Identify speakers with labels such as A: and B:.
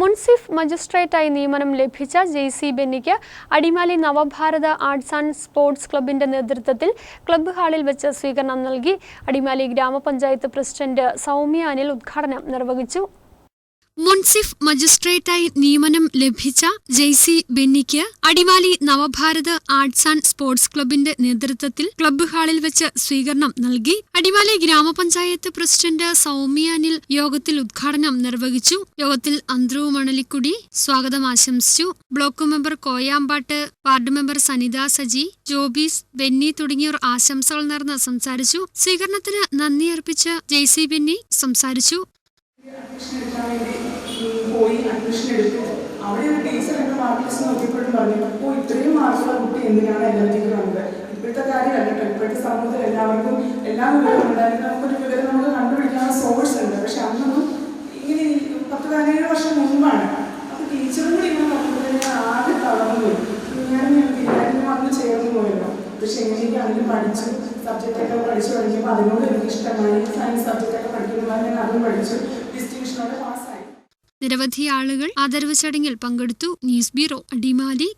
A: മുൻസിഫ് മജിസ്ട്രേറ്റായി നിയമനം ലഭിച്ച Jaicy ബെന്നിക്ക് Adimali Navabharatha arts and sports ക്ലബിന്റെ നേതൃത്വത്തിൽ ക്ലബ്ബ് ഹാളിൽ വെച്ച് സ്വീകരണം നൽകി. അടിമാലി ഗ്രാമപഞ്ചായത്ത് പ്രസിഡന്റ് സൗമ്യ അനിൽ ഉദ്ഘാടനം നിർവഹിച്ചു. മുൻസിഫ് മജിസ്ട്രേറ്റായി നിയമനം ലഭിച്ച Jaicy ബെന്നിക്ക് Adimali Navabharat arts and sports ക്ലബിന്റെ നേതൃത്വത്തിൽ ക്ലബ്ബ് ഹാളിൽ വെച്ച് സ്വീകരണം നൽകി. അടിമാലി ഗ്രാമപഞ്ചായത്ത് പ്രസിഡന്റ് സൗമ്യ അനിൽ യോഗത്തിൽ ഉദ്ഘാടനം നിർവഹിച്ചു. യോഗത്തിൽ അന്ത്രു മണലിക്കുടി സ്വാഗതം ആശംസിച്ചു. Block member Koyampattu ward member Sanitha Saji Jobees Benny തുടങ്ങിയവർ ആശംസകൾ നേർന്ന് സംസാരിച്ചു. സ്വീകരണത്തിന് നന്ദി അർപ്പിച്ച് ജെയ്സി ബെന്നി സംസാരിച്ചു.
B: അഡ്മിഷൻ എടുക്കാൻ പോയി അഡ്മിഷൻ എടുത്തു അവിടെ ടീച്ചർ എന്റെ മാർക്ക് ലിസ്റ്റ് നോക്കിയപ്പോഴും പറഞ്ഞു ഇത്രയും മാർക്കുള്ള കുട്ടി എന്തിനാണ് എല്ലാത്തിനും വന്നത്? ഇപ്പോഴത്തെ കാര്യമല്ല കേട്ടോ. ഇപ്പോഴത്തെ സമൂഹത്തിൽ എല്ലാവർക്കും എല്ലാ വിവരവും നമുക്ക് കണ്ടുപിടിക്കാനുള്ള സോഴ്സ് ഉണ്ട്. പക്ഷെ അന്നൊന്നും ഇങ്ങനെ പത്ത് പതിനേഴ് വർഷം മുമ്പാണ് പക്ഷെ പഠിച്ചു സബ്ജക്റ്റൊക്കെ പഠിച്ചു പഠിക്കുമ്പോൾ അതിനോട് എനിക്ക് ഇഷ്ടമായി. സയൻസ് സബ്ജക്റ്റൊക്കെ പഠിക്കുമ്പോൾ ഞാൻ അതും പഠിച്ചു. ഡിസ്റ്റിങ്ഷനോടെ പാസ്സായി
A: നിരവധി ആളുകൾ ആദരവ് ചടങ്ങിൽ പങ്കെടുത്തു. News bureau Adimali.